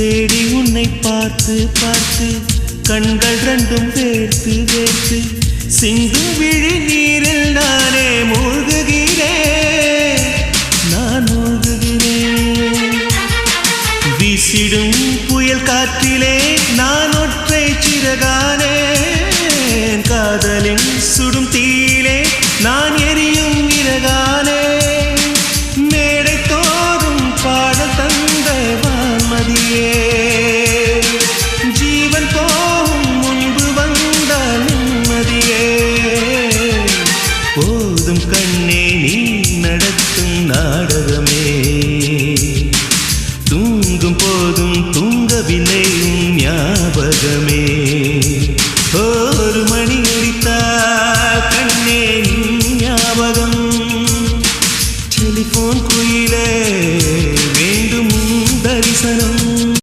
தேடி உன்னை பார்த்து பார்த்து கண்கள் ரெண்டும் வேர்த்து வேர்த்து சிந்து விழி நீரில் நானே மூழ்குகிறேன் நான் மூழ்குகிறேன் வீசிடும் புயல் காற்றிலே நான் ஒற்றை சிறகானே காதலின் சு போதும் கண்ணே நீ நடத்தும் நாடகமே. தூங்கும் போதும் தூங்கவில்லையும் ஞாபகமே. ஒரு மணி அடித்தால் கண்ணே ஞாபகம். டெலிபோன் குயிலே வேண்டும் தரிசனம்.